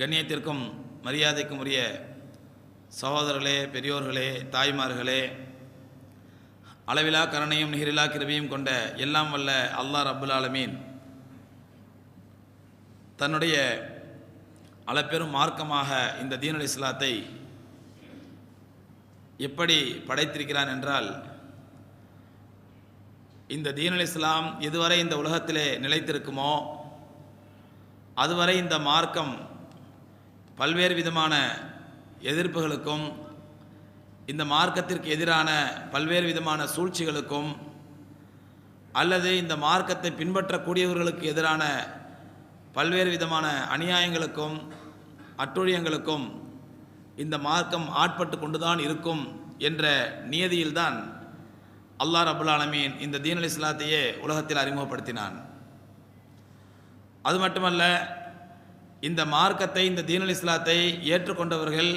கண்ணியத்திற்கும் மரியாதைக்கும் உரிய சகோதரர்களே பெரியோர்களே தாய்மார்களே அளவிலா கருணையும் நிகரிலா கிருபியும் கொண்ட எல்லாம் வல்ல அல்லாஹ் ரப்புல் ஆலமீன். தன்னுடைய அளப்பெரும் மார்க்கமாக இந்த தீனுல் இஸ்லாத்தை எப்படி படைத்திருக்கிறான் என்றால் இந்த தீனுல் இஸ்லாம் எதுவரை இந்த உலகத்திலே நிலைத்திருக்குமோ அதுவரை இந்த மார்க்கம் பல்வேறு விதமான எதிர்ப்புகளுக்கும் இந்த மார்க்கத்திற்கு எதிரான பல்வேறு விதமான சூழ்ச்சிகளுக்கும் அல்லது இந்த மார்க்கத்தை பின்பற்றக்கூடியவர்களுக்கு எதிரான பல்வேறு விதமான அநியாயங்களுக்கும் அட்டுழியங்களுக்கும் இந்த மார்க்கம் ஆட்பட்டு கொண்டுதான் இருக்கும் என்ற நியதியில்தான் அல்லாஹ் ரபுல் ஆலமீன் இந்த தீனல் இஸ்லாத்தையே உலகத்தில் அறிமுகப்படுத்தினான். அது மட்டுமல்ல இந்த மார்க்கத்தை இந்த தீனல் இஸ்லாத்தை ஏற்றுக்கொண்டவர்கள்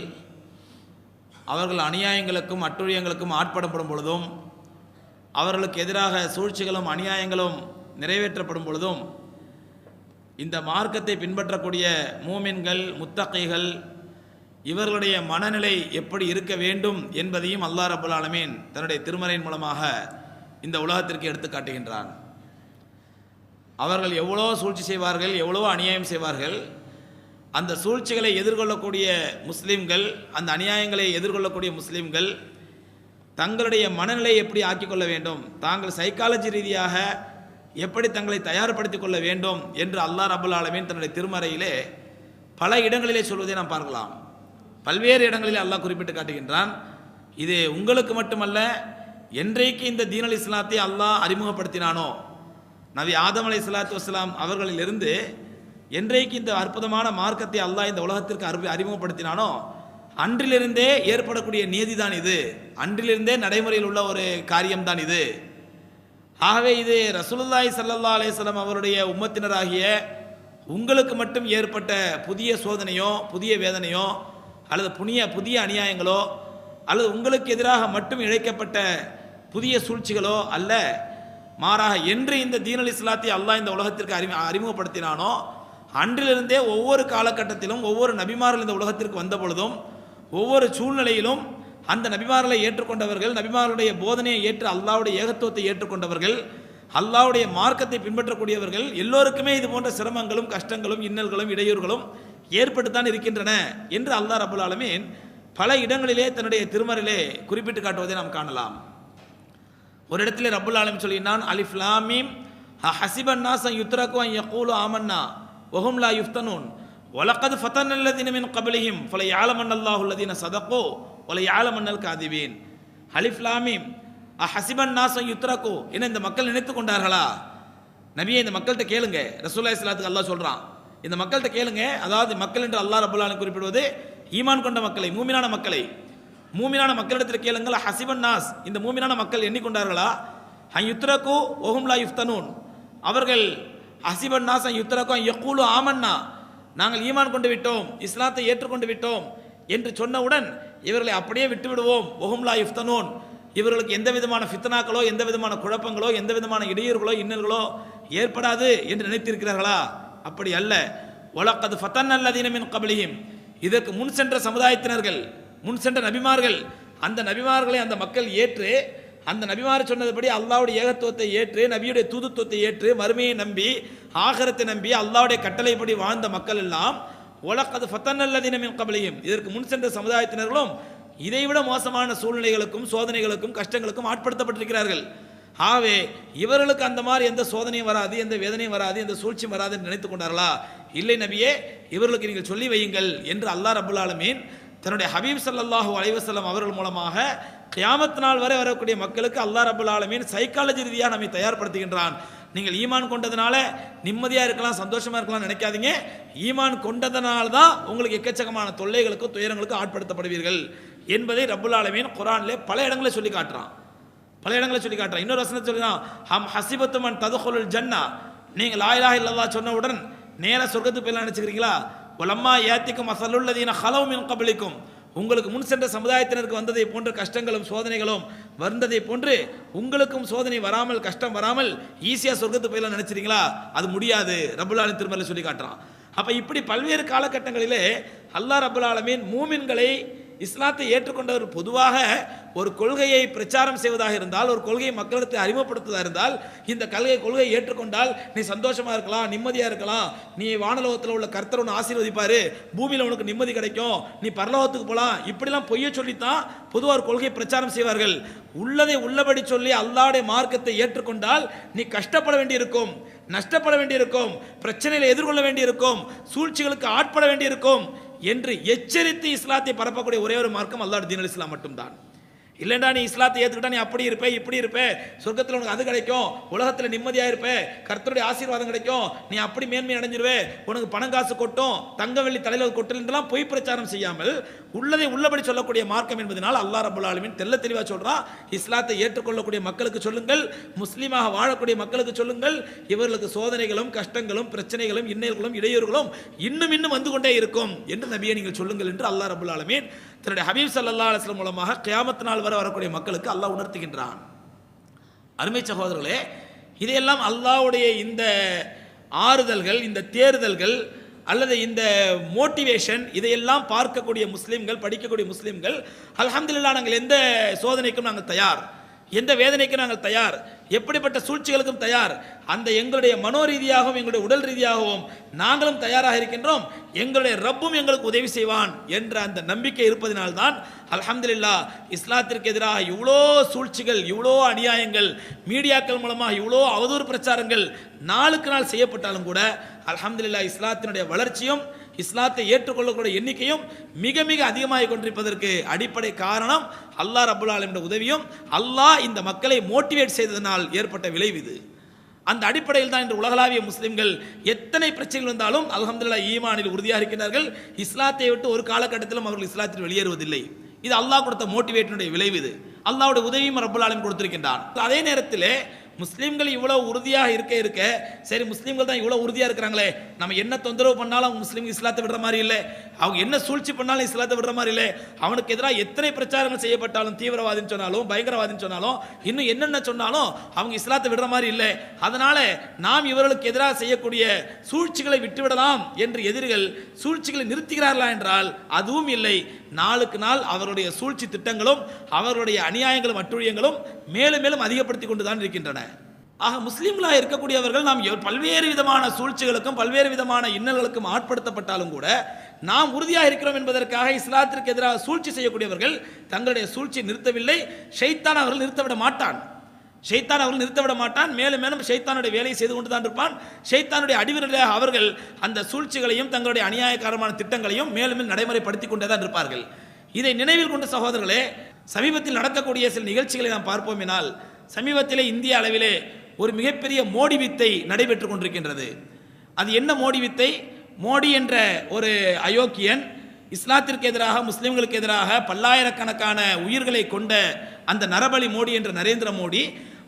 அவர்கள் அநியாயங்களுக்கும் அட்டுழியங்களுக்கும் ஆட்படப்படும் பொழுதும் அவர்களுக்கு எதிராக சூழ்ச்சிகளும் அநியாயங்களும் நிறைவேற்றப்படும் பொழுதும் இந்த மார்க்கத்தை பின்பற்றக்கூடிய மூமின்கள் முத்தகைகள் இவர்களுடைய மனநிலை எப்படி இருக்க வேண்டும் என்பதையும் அல்லா ரபுல் ஆலமீன் தன்னுடைய திருமறையின் மூலமாக இந்த உலகத்திற்கு எடுத்து காட்டுகின்றான். அவர்கள் எவ்வளோ சூழ்ச்சி செய்வார்கள் எவ்வளோ அநியாயம் செய்வார்கள் அந்த சூழ்ச்சிகளை எதிர்கொள்ளக்கூடிய முஸ்லீம்கள் அந்த அநியாயங்களை எதிர்கொள்ளக்கூடிய முஸ்லீம்கள் தங்களுடைய மனநிலையை எப்படி ஆக்கிக்கொள்ள வேண்டும் தாங்கள் சைக்காலஜி ரீதியாக எப்படி தங்களை தயார்படுத்திக் கொள்ள வேண்டும் என்று அல்லாஹ் ரபுல் ஆலமீன் தன்னுடைய திருமறையிலே பல இடங்களிலே சொல்வதை நாம் பார்க்கலாம். பல்வேறு இடங்களிலே அல்லாஹ் குறிப்பிட்டு காட்டுகின்றான். இது உங்களுக்கு மட்டுமல்ல என்றைக்கு இந்த தீனல் இஸ்லாத்தை அல்லாஹ் அறிமுகப்படுத்தினானோ நவி ஆதம் அலை சலாத்து வஸ்லாம் அவர்களிலிருந்து என்றைக்கு இந்த அற்புதமான மார்க்கத்தை அல்லாஹ் இந்த உலகத்திற்கு அறிவு அறிமுகப்படுத்தினானோ அன்றிலிருந்தே ஏற்படக்கூடிய நீதி தான் இது. அன்றிலிருந்தே நடைமுறையில் உள்ள ஒரு காரியம்தான் இது. ஆகவே இது ரசூலுல்லாய் ஸல்லல்லாஹு அலைஹி அவருடைய உம்மத்தினராகிய உங்களுக்கு மட்டும் ஏற்பட்ட புதிய சோதனையோ புதிய வேதனையோ அல்லது புனிய புதிய அநியாயங்களோ அல்லது உங்களுக்கு எதிராக மட்டும் இழைக்கப்பட்ட புதிய சூழ்ச்சிகளோ அல்ல மாறாக என்று இந்த தீனல் இஸ்லாத்தை அல்லாஹ் இந்த உலகத்திற்கு அறிமு அறிமுகப்படுத்தினானோ அன்றிலிருந்தே ஒவ்வொரு காலகட்டத்திலும் ஒவ்வொரு நபிமார்கள் இந்த உலகத்திற்கு வந்த பொழுதும் ஒவ்வொரு சூழ்நிலையிலும் அந்த நபிமார்களை ஏற்றுக்கொண்டவர்கள் நபிமாருடைய போதனையை ஏற்று அல்லாவுடைய ஏகத்துவத்தை ஏற்றுக்கொண்டவர்கள் அல்லாவுடைய மார்க்கத்தை பின்பற்றக்கூடியவர்கள் எல்லோருக்குமே இது போன்ற சிரமங்களும் கஷ்டங்களும் இன்னல்களும் இடையூறுகளும் ஏற்பட்டுத்தான் இருக்கின்றன என்று அல்லாஹ் ரபுல் ஆலமீன் பல இடங்களிலே தன்னுடைய திருமறையிலே குறிப்பிட்டு காட்டுவதை நாம் காணலாம். ஒரு இடத்துல ரபுல் ஆலமீன் சொல்லினான் அலிஃப்லாமீம் ஹசிபன் நாசன் யுத்ரகு யகூலு ஆமன்னா. ஒஹும் லா யுஃப்தனூன் வலக்கது ஃபத்தன் அல்ல தினமின் கபலிஹிம் பல யாலமன் அல்லாஹு அல்லதீன சதகோ வல யாழ அல் காதிபீன் அலிஃப் லாமீம் ஹசிபன் நாசம் யுத்ரகு என்ன இந்த மக்கள் நினைத்து கொண்டார்களா? நபியே இந்த மக்கள்கிட்ட கேளுங்க. ரசூல்லா இஸ்லாத்துக்கு அல்லாஹ் சொல்கிறான் இந்த மக்கள்கிட்ட கேளுங்க. அதாவது மக்கள் என்று அல்லாஹ் ரபுல்லானு குறிப்பிடுவது ஈமான் கொண்ட மக்களை மூமினான மக்களை. மூமினான மக்களிடத்தில் கேளுங்கள். ஹசிபன் நாஸ் இந்த மூமினான மக்கள் எண்ணிக்கொண்டார்களா? ஹன் யுத்ரகு ஒஹும் லா யுஃப்தனூன். அவர்கள் அசிபன் நாசம் ஹன் எக்கூலு ஆமன்னா நாங்கள் ஈமான் கொண்டு விட்டோம் இஸ்லாத்தை ஏற்றுக்கொண்டு விட்டோம் என்று சொன்னவுடன் இவர்களை அப்படியே விட்டு விடுவோம் இஃப்தனோன் இவர்களுக்கு எந்த விதமான ஃபித்னாக்களோ எந்த விதமான குழப்பங்களோ எந்த விதமான இடையூறுகளோ இன்னல்களோ ஏற்படாது என்று நினைத்திருக்கிறார்களா? அப்படி அல்ல. ஒலக்கது ஃபத்தன் அல்லதீனமின் கபலியும் இதற்கு முன் சென்ற சமுதாயத்தினர்கள் முன் சென்ற நபிமார்கள் அந்த நபிமார்களை அந்த மக்கள் ஏற்று அந்த நபிமார் சொன்னதுபடி அல்லாவுடைய ஏகத்துவத்தை ஏற்று நபியுடைய தூதுத்துவத்தை ஏற்று மறுமையை நம்பி ஆகரத்தை நம்பி அல்லாவுடைய கட்டளைப்படி வாழ்ந்த மக்கள் எல்லாம் உலகது ஃபத்தன்னல்லதினமின் கபலையும் இதற்கு முன் சென்ற சமுதாயத்தினர்களும் இதைவிட மோசமான சூழ்நிலைகளுக்கும் சோதனைகளுக்கும் கஷ்டங்களுக்கும் ஆட்படுத்தப்பட்டிருக்கிறார்கள். ஆகவே இவர்களுக்கு அந்த மாதிரி எந்த சோதனையும் வராது எந்த வேதனையும் வராது எந்த சூழ்ச்சியும் வராது என்று நினைத்துக் கொண்டார்களா? இல்லை நபியே இவர்களுக்கு நீங்கள் சொல்லி வையுங்கள் என்று அல்லாஹ் ரபுல் ஆலமீன் தன்னுடைய ஹபீப் சல்லாஹூ அலைவசல்லம் அவர்கள் மூலமாக கியாமத் நாள் வரை வரக்கூடிய மக்களுக்கு அல்லாஹ் ரபுல் ஆலமீன் சைக்காலஜி ரீதியாக நம்மை தயார்படுத்துகின்றான். நீங்கள் ஈமான் கொண்டதுனால நிம்மதியாக இருக்கலாம் சந்தோஷமாக இருக்கலாம் நினைக்காதீங்க. ஈமான் கொண்டதனால தான் உங்களுக்கு எக்கச்சக்கமான தொல்லைகளுக்கும் துயரங்களுக்கும் ஆட்படுத்தப்படுவீர்கள் என்பதை ரபுல் ஆலமீன் குரானிலே பல இடங்களில் சொல்லி காட்டுறான். பல இடங்களில் சொல்லி காட்டுறான். இன்னொரு வசனத்தை சொல்லிதான் ஹம் ஹசிபத்துமன் ததுகுலுல் ஜன்னா. நீங்கள் லாயிலாக இல்லல்லா சொன்னவுடன் நேராக சொர்க்கத்துக்கு போயிடலாம் நினச்சிக்கிறீங்களா? உலம்மா ஏத்திக்கும் அசலுள்ளதீன ஹலவும் கபலிக்கும். உங்களுக்கு முன் சென்ற சமுதாயத்தினருக்கு வந்ததை போன்ற கஷ்டங்களும் சோதனைகளும் வந்ததை போன்று உங்களுக்கும் சோதனை வராமல் கஷ்டம் வராமல் ஈஸியாக சொர்க்கத்துக்கு போயிடலாம் நினைச்சிருங்களா அது முடியாது. ரபுல்லாலின் திருமலை சொல்லி காட்டுறான். அப்போ இப்படி பல்வேறு காலகட்டங்களிலே அல்லாஹ் ரபுல் ஆலமீன் மூமின்களை இஸ்லாத்தை ஏற்றுக்கொண்டவர் பொதுவாக ஒரு கொள்கையை பிரச்சாரம் செய்வதாக இருந்தால் ஒரு கொள்கையை மக்களிடத்தை அறிமுகப்படுத்துவதாக இருந்தால் இந்த கல்கை கொள்கையை ஏற்றுக்கொண்டால் நீ சந்தோஷமாக இருக்கலாம் நிம்மதியாக இருக்கலாம். நீ வானலோகத்தில் உள்ள கர்த்தர் ஒன்று ஆசீர்வதிப்பார். பூமியில் உனக்கு நிம்மதி கிடைக்கும். நீ பரலோகத்துக்கு போகலாம் இப்படிலாம் பொய்ய சொல்லித்தான் பொதுவாக ஒரு கொள்கையை பிரச்சாரம் செய்வார்கள். உள்ளதை உள்ளபடி சொல்லி அல்லாஹ்வுடைய மார்க்கத்தை ஏற்றுக்கொண்டால் நீ கஷ்டப்பட வேண்டியிருக்கும். நஷ்டப்பட வேண்டியிருக்கும். பிரச்சனைகளை எதிர்கொள்ள வேண்டியிருக்கும். சூழ்ச்சிகளுக்கு ஆட்பட வேண்டியிருக்கும். என்று எச்சரித்து இஸ்லாத்தை பரப்பக்கூடிய ஒரே ஒரு மார்க்கம் அல்லாஹ் தீன் இஸ்லாம் மட்டும்தான். இல்லைண்டா நீ இஸ்லாத்தை ஏற்றுக்கிட்டா நீ அப்படி இருப்பே இப்படி இருப்பே. சொர்க்கத்தில் உனக்கு அது கிடைக்கும். உலகத்தில் நிம்மதியாக இருப்பே. கர்த்தருடைய ஆசீர்வாதம் கிடைக்கும். நீ அப்படி மேன்மை அடைஞ்சிருவே. உனக்கு பணம் காசு கொட்டும். தங்க வெள்ளி தலையில் கொட்டும் என்றெல்லாம் பொய் பிரச்சாரம் செய்யாமல் உள்ளதை உள்ளபடி சொல்லக்கூடிய மார்க்கம் என்பதனால் அல்லாஹ் ரபுல் ஆலமீன் தெல்ல தெளிவாக சொல்கிறான் இஸ்லாத்தை ஏற்றுக்கொள்ளக்கூடிய மக்களுக்கு சொல்லுங்கள். முஸ்லீமாக வாழக்கூடிய மக்களுக்கு சொல்லுங்கள். இவர்களுக்கு சோதனைகளும் கஷ்டங்களும் பிரச்சனைகளும் இன்னல்களும் இடையூறுகளும் இன்னும் இன்னும் வந்து கொண்டே இருக்கும் என்று நபியை நீங்கள் சொல்லுங்கள் என்று அல்லா ரபுல் ஆலமின் தன்னுடைய ஹபீப் சல்லா அலுவலம் மூலமாக கியாமத் நாள் வர வரக்கூடிய மக்களுக்கு அல்லாஹ் உணர்த்துகின்றான். அருமை சகோதரர்களே இதையெல்லாம் அல்லாஹ்வுடைய இந்த ஆறுதல்கள் இந்த தேர்தல்கள் அல்லது இந்த மோட்டிவேஷன் இதையெல்லாம் பார்க்கக்கூடிய முஸ்லீம்கள் படிக்கக்கூடிய முஸ்லீம்கள் அலமதுல்லா நாங்கள் எந்த சோதனைக்கும் நாங்கள் தயார். எந்த வேதனைக்கும் நாங்கள் தயார்? எப்படிப்பட்ட சூழ்ச்சிகளுக்கும் தயார்? அந்த எங்களுடைய மனோ ரீதியாகவும் எங்களுடைய உடல் ரீதியாகவும் நாங்களும் தயாராக இருக்கின்றோம். எங்களுடைய ரப்பும் எங்களுக்கு உதவி செய்வான் என்ற அந்த நம்பிக்கை இருப்பதினால்தான் அலமதுல்லா இஸ்லாத்திற்கு எதிராக இவ்வளோ சூழ்ச்சிகள் இவ்வளோ அநியாயங்கள் மீடியாக்கள் மூலமாக இவ்வளோ அவதூறு பிரச்சாரங்கள் நாளுக்கு நாள் செய்யப்பட்டாலும் கூட அலமதுல்லா இஸ்லாத்தினுடைய வளர்ச்சியும் இஸ்லாத்தை ஏற்றுக்கொள்ளக்கூடிய எண்ணிக்கையும் மிக மிக அதிகமாக கொண்டிருப்பதற்கு அடிப்படை காரணம் அல்லாஹ் ரபுல் ஆலமிட உதவியும் அல்லாஹ் இந்த மக்களை மோட்டிவேட் செய்ததனால் ஏற்பட்ட விளைவு இது. அந்த அடிப்படையில் தான் இன்று உலகளாவிய முஸ்லிம்கள் எத்தனை பிரச்சனைகள் வந்தாலும் அலமதுல்லா ஈமானில் உறுதியாக இருக்கின்றார்கள். இஸ்லாத்தை விட்டு ஒரு காலகட்டத்திலும் அவர்கள் இஸ்லாத்தில் வெளியேறுவதில்லை. இது அல்லாஹ் கொடுத்த மோட்டிவேட்டினுடைய விளைவு இது. அல்லாவுடைய உதவியும் ரப்புல் ஆலம் கொடுத்திருக்கின்றான். அதே நேரத்திலே முஸ்லீம்கள் இவ்வளோ உறுதியாக இருக்க இருக்க சரி முஸ்லீம்கள் தான் இவ்வளோ உறுதியாக இருக்கிறாங்களே நம்ம என்ன தொந்தரவு பண்ணாலும் அவங்க முஸ்லீம் இஸ்லாத்தை விடுற மாதிரி இல்லை. அவங்க என்ன சூழ்ச்சி பண்ணாலும் இஸ்லாத்தை விடுற மாதிரி இல்லை. அவனுக்கு எதிராக எத்தனை பிரச்சாரங்கள் செய்யப்பட்டாலும் தீவிரவாதின்னு சொன்னாலும் பயங்கரவாதின்னு சொன்னாலும் இன்னும் என்னென்ன சொன்னாலும் அவங்க இஸ்லாத்தை விடுற மாதிரி இல்லை. அதனால நாம் இவர்களுக்கு எதிராக செய்யக்கூடிய சூழ்ச்சிகளை விட்டுவிடலாம் என்று எதிரிகள் சூழ்ச்சிகளை நிறுத்துகிறார்களா என்றால் அதுவும் இல்லை. நாளுக்கு நாள் அவருடைய சூழ்ச்சி திட்டங்களும் அவருடைய அநியாயங்களும் அட்டுழியங்களும் மேலும் மேலும் அதிகப்படுத்தி கொண்டு தான் இருக்கின்றன. ஆக முஸ்லீம்களாக இருக்கக்கூடியவர்கள் நாம் பல்வேறு விதமான சூழ்ச்சிகளுக்கும் பல்வேறு விதமான இன்னல்களுக்கும் ஆட்படுத்தப்பட்டாலும் கூட நாம் உறுதியாக இருக்கிறோம் என்பதற்காக இஸ்லாத்திற்கு எதிராக சூழ்ச்சி செய்யக்கூடியவர்கள் தங்களுடைய சூழ்ச்சி நிறுத்தவில்லை ஷைத்தான் அவர்கள் நிறுத்தவிட மாட்டான். ஷைத்தான் அவர்கள் நிறுத்தவிட மாட்டான். மேலும் மேலும் ஷைத்தானுடைய வேலையை செய்து கொண்டு தான் இருப்பான். ஷைத்தானுடைய அடிவர்களாக அவர்கள் அந்த சூழ்ச்சிகளையும் தங்களுடைய அநியாயக்காரமான திட்டங்களையும் மேலும் மேலும் நடைமுறைப்படுத்தி கொண்டே தான் இருப்பார்கள். இதை நினைவில் கொண்ட சகோதரர்களே சமீபத்தில் நடக்கக்கூடிய சில நிகழ்ச்சிகளை நாம் பார்ப்போமினால் சமீபத்திலே இந்திய அளவிலே ஒரு மிகப்பெரிய மோடி வித்தை நடைபெற்று கொண்டிருக்கின்றது. அது என்ன மோடி வித்தை? மோடி என்ற ஒரு அயோக்கியன் இஸ்லாத்திற்கு எதிராக முஸ்லிம்களுக்கு எதிராக பல்லாயிரக்கணக்கான உயிர்களை கொண்ட அந்த நரபலி மோடி என்ற நரேந்திர மோடி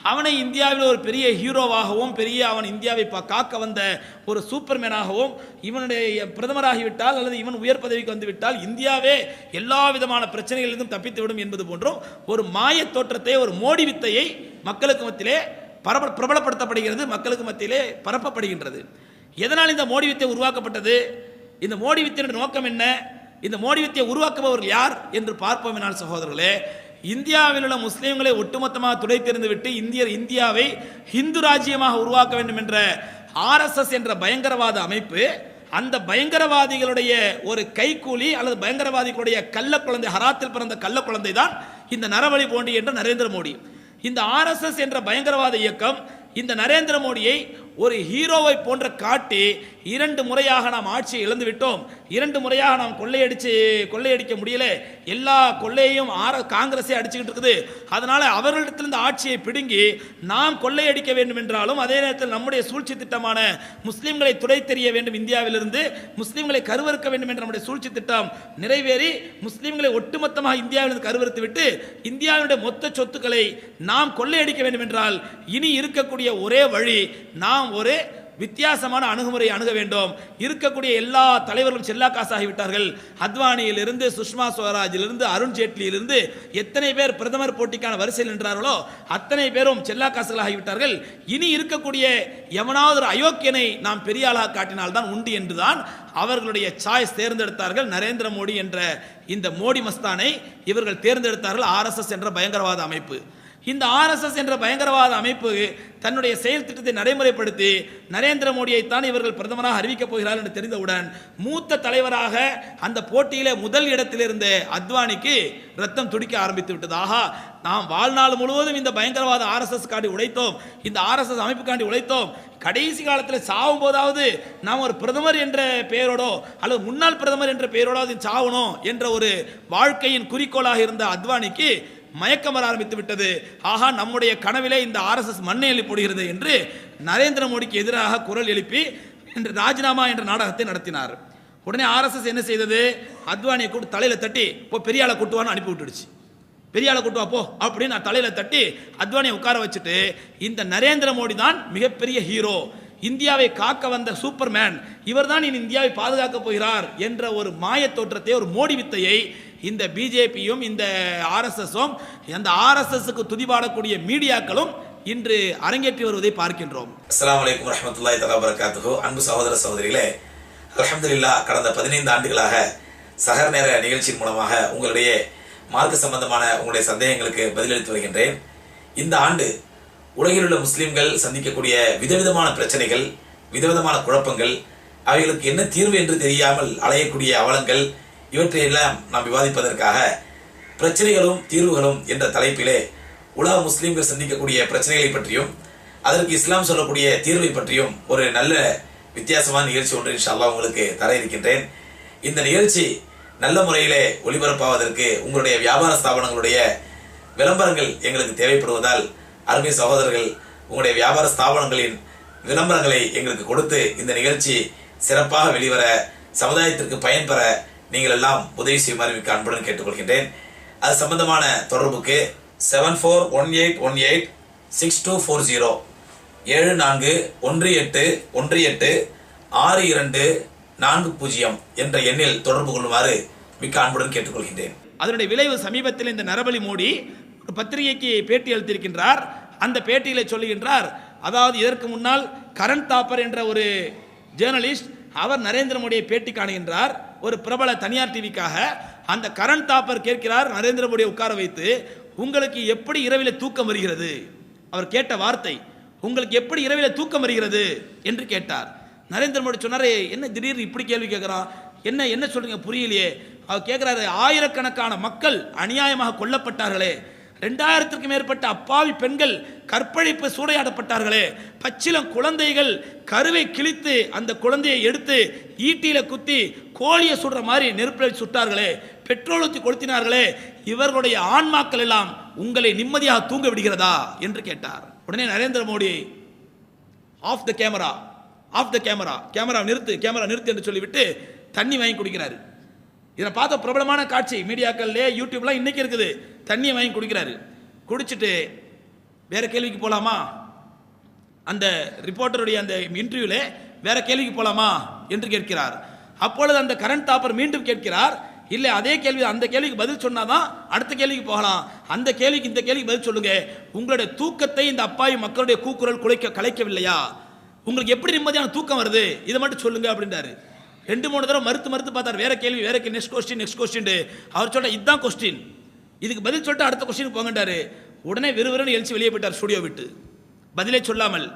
அவனை இந்தியாவில் ஒரு பெரிய ஹீரோவாகவும் பெரிய அவன் இந்தியாவை பா- காக்க வந்த ஒரு சூப்பர்மேனாகவும் இவனுடைய பிரதமராகிவிட்டால் அல்லது இவன் உயர் பதவிக்கு வந்துவிட்டால் இந்தியாவே எல்லா விதமான பிரச்சனைகளிலிருந்தும் தப்பித்துவிடும் என்பது போன்றும் ஒரு மாயத் தோற்றத்தை ஒரு மோடி வித்தையை மக்களுக்கு மத்தியிலே பரப பிரபலப்படுத்தப்படுகிறது மக்களுக்கு மத்தியிலே பரப்பப்படுகின்றது. எதனால் இந்த மோடி வித்தை உருவாக்கப்பட்டது? இந்த மோடி வித்தையின் நோக்கம் என்ன? இந்த மோடி வித்தையை உருவாக்குபவர்கள் யார் என்று பார்ப்போம் என்னால் சகோதரர்களே. இந்தியாவில் உள்ள முஸ்லீம்களை ஒட்டுமொத்தமாக துடைத்தெறிந்து விட்டு இந்தியர் இந்தியாவை இந்து ராஜ்யமாக உருவாக்க வேண்டும் என்ற ஆர்எஸ்எஸ் என்ற பயங்கரவாத அமைப்பு அந்த பயங்கரவாதிகளுடைய ஒரு கைக்கூலி அல்லது பயங்கரவாதிகளுடைய கள்ள குழந்தை ஹராத்தில் பிறந்த கள்ள குழந்தை தான் இந்த நரவழி போண்டி என்ற நரேந்திர மோடி. இந்த ஆர்எஸ்எஸ் என்ற பயங்கரவாத இயக்கம் இந்த நரேந்திர மோடியை ஒரு ஹீரோவை போன்ற காட்டி இரண்டு முறையாக நாம் ஆட்சியை இழந்து விட்டோம். இரண்டு முறையாக நாம் கொள்ளையடிச்சு கொள்ளையடிக்க முடியல. எல்லா கொள்ளையையும் ஆர காங்கிரஸே அடிச்சுக்கிட்டு இருக்குது. அதனால் அவர்களிடத்திலிருந்து ஆட்சியை பிடுங்கி நாம் கொள்ளையடிக்க வேண்டும் என்றாலும் அதே நேரத்தில் நம்முடைய சூழ்ச்சி திட்டமான முஸ்லீம்களை துடை தெரிய வேண்டும் இந்தியாவிலிருந்து முஸ்லீம்களை கருவறுக்க வேண்டும் என்ற நம்முடைய சூழ்ச்சி திட்டம் நிறைவேறி முஸ்லீம்களை ஒட்டுமொத்தமாக இந்தியாவிலிருந்து கருவறுத்து விட்டு இந்தியாவினுடைய மொத்த சொத்துக்களை நாம் கொள்ளையடிக்க வேண்டும் என்றால் இனி இருக்கக்கூடிய ஒரே வழி நாம் ஒரு வித்தியாசமான அணுகுமுறை அணுக வேண்டும். இருக்கக்கூடிய எல்லா தலைவர்களும் செல்லா காசாகிவிட்டார்கள் அத்வானியிலிருந்து சுஷ்மா ஸ்வராஜிலிருந்து அருண் ஜேட்லியிலிருந்து எத்தனை பேர் பிரதமர் போட்டிக்கான வரிசையில் நின்றார்களோ அத்தனை பேரும் செல்லா காசுகளாகிவிட்டார்கள் இனி இருக்கக்கூடிய எவனாவது ஒரு அயோக்கியனை நாம் பெரிய ஆளாக காட்டினால்தான் உண்டு என்றுதான் அவர்களுடைய சாய்ஸ் தேர்ந்தெடுத்தார்கள் நரேந்திர மோடி என்ற இந்த மோடி மஸ்தானை இவர்கள் தேர்ந்தெடுத்தார்கள் ஆர்எஸ்எஸ் என்ற பயங்கரவாத அமைப்பு. இந்த ஆர்எஸ்எஸ் என்ற பயங்கரவாத அமைப்பு தன்னுடைய செயல் திட்டத்தை நடைமுறைப்படுத்தி நரேந்திர மோடியைத்தான் இவர்கள் பிரதமராக அறிவிக்கப் போகிறார்கள் என்று தெரிந்தவுடன் மூத்த தலைவராக அந்த போட்டியிலே முதல் இடத்திலிருந்து அத்வானிக்கு ரத்தம் துடிக்க ஆரம்பித்து விட்டது. ஆகா நாம் வாழ்நாள் முழுவதும் இந்த பயங்கரவாத ஆர்எஸ்எஸ் காண்டி உழைத்தோம். இந்த ஆர்எஸ்எஸ் அமைப்புக்காண்டி உழைத்தோம். கடைசி காலத்தில் சாவும் போதாவது நாம் ஒரு பிரதமர் என்ற பெயரோடோ அல்லது முன்னாள் பிரதமர் என்ற பெயரோடாவது சாகணும் என்ற ஒரு வாழ்க்கையின் குறிக்கோளாக இருந்த அத்வானிக்கு மயக்கம் வர ஆரம்பித்து விட்டது. ஆஹா நம்முடைய கனவிலே இந்த ஆர்எஸ்எஸ் மண்ணை எழுப்பி போடுகிறது என்று நரேந்திர மோடிக்கு எதிராக குரல் எழுப்பி என்று ராஜினாமா என்ற நாடகத்தை நடத்தினார். உடனே ஆர்எஸ்எஸ் என்ன செய்தது? அத்வானியை கூட்டு தலையில் தட்டி இப்போ பெரியாளை கூட்டுவான்னு அனுப்பி விட்டுடுச்சு. பெரியாளை கூட்டுவா கூட்டு போ அப்படின்னு நான் தலையில் தட்டி அத்வானியை உட்கார வச்சுட்டு இந்த நரேந்திர மோடி தான் மிகப்பெரிய ஹீரோ. இந்தியாவை காக்க வந்த சூப்பர்மேன். இவர்தான் இனி இந்தியாவை பாதுகாக்க போகிறார் என்ற ஒரு மாயத் தோற்றத்தை ஒரு மோடி வித்தையை இந்த பிஜேபியும் இந்த ஆர்எஸ்எஸும் அந்த ஆர்எஸ்எஸ்க்கு துதிபாடக்கூடிய மீடியாக்களும் இன்று அரங்கேற்றி வருவதை பார்க்கின்றோம். அஸ்லாம் வலைக்கம் வரஹ்மத்துல்லாஹி தலா வரகாத்துகோ அன்பு சகோதர சகோதரிகளே அல்ஹம்துலில்லாஹ் கடந்த பதினைந்து ஆண்டுகளாக சகர் நேர நிகழ்ச்சியின் மூலமாக உங்களுடைய மார்க்க சம்பந்தமான உங்களுடைய சந்தேகங்களுக்கு பதிலளித்து வருகின்றேன். இந்த ஆண்டு உலகில் உள்ள முஸ்லீம்கள் சந்திக்கக்கூடிய விதவிதமான பிரச்சனைகள் விதவிதமான குழப்பங்கள் அவைகளுக்கு என்ன தீர்வு என்று தெரியாமல் அலையக்கூடிய அவலங்கள் இவற்றையெல்லாம் நாம் விவாதிப்பதற்காக பிரச்சனைகளும் தீர்வுகளும் என்ற தலைப்பிலே உலக முஸ்லீம்கள் சந்திக்கக்கூடிய பிரச்சனைகளை பற்றியும் அதற்கு இஸ்லாம் சொல்லக்கூடிய தீர்வை பற்றியும் ஒரு நல்ல வித்தியாசமான நிகழ்ச்சி ஒன்று இன்ஷால்லா உங்களுக்கு தர இருக்கின்றேன். இந்த நிகழ்ச்சி நல்ல முறையிலே ஒளிபரப்பாவதற்கு உங்களுடைய வியாபார ஸ்தாபனங்களுடைய விளம்பரங்கள் எங்களுக்கு தேவைப்படுவதால் அருமை சகோதரர்கள் உங்களுடைய வியாபார ஸ்தாபனங்களின் விளம்பரங்களை எங்களுக்கு கொடுத்து இந்த நிகழ்ச்சி சிறப்பாக வெளிவர சமுதாயத்திற்கு பயன்பெற நீங்கள் எல்லாம் உதவி செய்யுமாறு மிக்க அன்புடன் கேட்டுக்கொள்கின்றேன். அது சம்பந்தமான தொடர்புக்கு seven four one eight one eight six two four zero ஏழு நான்கு ஒன்று எட்டு ஒன்று எட்டு ஆறு இரண்டு நான்கு பூஜ்ஜியம் என்ற எண்ணில் தொடர்பு கொள்ளுமாறு மிக்க அன்புடன் கேட்டுக்கொள்கின்றேன். அதனுடைய விளைவு சமீபத்தில் இந்த நரபலி மோடி ஒரு பத்திரிகைக்கு பேட்டி அளித்திருக்கின்றார். அந்த பேட்டியில் சொல்லுகின்றார் அதாவது இதற்கு முன்னால் கரண் தாப்பர் என்ற ஒரு ஜேர்னலிஸ்ட் அவர் நரேந்திர மோடியை பேட்டி காணுகின்றார். ஒரு பிரபல தனியார் டிவிக்காக அந்த கரண் தாப்பர் கேட்கிறார் நரேந்திர மோடியை உட்கார வைத்து உங்களுக்கு எப்படி இரவில் தூக்கம் வருகிறது? அவர் கேட்ட வார்த்தை உங்களுக்கு எப்படி இரவில் தூக்கம் வருகிறது? என்று கேட்டார். நரேந்திர மோடி சொன்னாரே என்ன திடீர்னு இப்படி கேள்வி கேட்குறான்? என்ன என்ன சொல்றீங்க? புரியலையே. அவர் கேட்குறாரு ஆயிரக்கணக்கான மக்கள் அநியாயமாக கொல்லப்பட்டார்களே ரெண்டாயிரத்திற்கும் மேற்பட்ட அப்பாவி பெண்கள் கற்பழிப்பு சூறையாடப்பட்டார்களே. பச்சிலம் குழந்தைகள் கருவை கிழித்து அந்த குழந்தையை எடுத்து ஈட்டியில குத்தி கோழியை சுடுற மாதிரி நெருப்பில் சுட்டார்களே. பெட்ரோல் ஊற்றி கொளுத்தினார்களே. இவர்களுடைய ஆன்மாக்கள் எல்லாம் உங்களை நிம்மதியாக தூங்க விடுகிறதா என்று கேட்டார். உடனே Narendra Modi off the camera off the camera camera நிறுத்து கேமரா நிறுத்து என்று சொல்லிவிட்டு தண்ணி வாங்கி குடிக்கிறாரு. இதை பார்த்த பிரபலமான காட்சி மீடியாக்கள்லேயே யூடியூப்லாம் இன்னைக்கு இருக்குது. தண்ணியை வாங்கி குடிக்கிறாரு. குடிச்சிட்டு வேற கேள்விக்கு போகலாமா அந்த ரிப்போர்ட்டருடைய அந்த இன்டர்வியூல வேற கேள்விக்கு போகலாமா என்று கேட்கிறார். அப்பொழுது அந்த கரண்ட் தாப்பர் மீண்டும் கேட்கிறார் இல்லை அதே கேள்வி அந்த கேள்விக்கு பதில் சொன்னாதான் அடுத்த கேள்விக்கு போகலாம். அந்த கேள்விக்கு இந்த கேள்விக்கு பதில் சொல்லுங்க. உங்களுடைய தூக்கத்தை இந்த அப்பாவி மக்களுடைய கூக்குரல் குலைக்க கலைக்கவில்லையா? உங்களுக்கு எப்படி நிம்மதியான தூக்கம் வருது? இதை மட்டும் சொல்லுங்க அப்படின்றாரு. ரெண்டு மூணு தடவை மறுத்து மறுத்து பார்த்தார். வேற கேள்வி வேற நெக்ஸ்ட் கொஸ்டின் நெக்ஸ்ட் கொஸ்டின் அவர் சொல்ற இதுதான் கொஸ்டின் இதுக்கு பதில் சொல்லிட்டு அடுத்த கொஸ்டின் போங்கண்டாரு உடனே விறுவிறுன்னு எழுச்சி வெளியே போயிட்டார் ஸ்டுடியோ விட்டு. பதிலே சொல்லாமல்.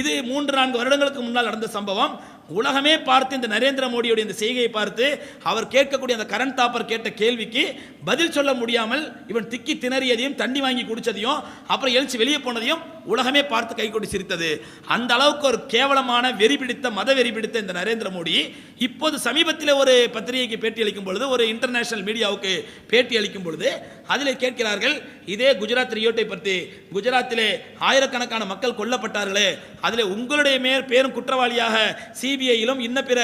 இது மூன்று நான்கு வருடங்களுக்கு முன்னால் நடந்த சம்பவம். உலகமே பார்த்து இந்த நரேந்திர மோடியுடைய இந்த செய்கையை பார்த்து அவர் கேட்கக்கூடிய அந்த கரண் தாப்பர் கேட்ட கேள்விக்கு பதில் சொல்ல முடியாமல் இவன் திக்கி திணறியதையும் தண்ணி வாங்கி குடித்ததையும் அப்புறம் எழுச்சி வெளியே போனதையும் உலகமே பார்த்து கைகொட்டி சிரித்தது. அந்த அளவுக்கு ஒரு கேவலமான வெறி பிடித்த மத வெறி பிடித்த இந்த நரேந்திர மோடி இப்போது சமீபத்தில் ஒரு பத்திரிகைக்கு பேட்டி அளிக்கும் பொழுது ஒரு இன்டர்நேஷனல் மீடியாவுக்கு பேட்டி அளிக்கும் பொழுது அதில் கேட்கிறார்கள் இதே குஜராத் ரியோட்டை பற்றி. குஜராத்திலே ஆயிரக்கணக்கான மக்கள் கொல்லப்பட்டார்களே. அதில் உங்களுடைய மேல் பேரும் குற்றவாளியாக சி. சிபிஐயிலும் இன்ன பிற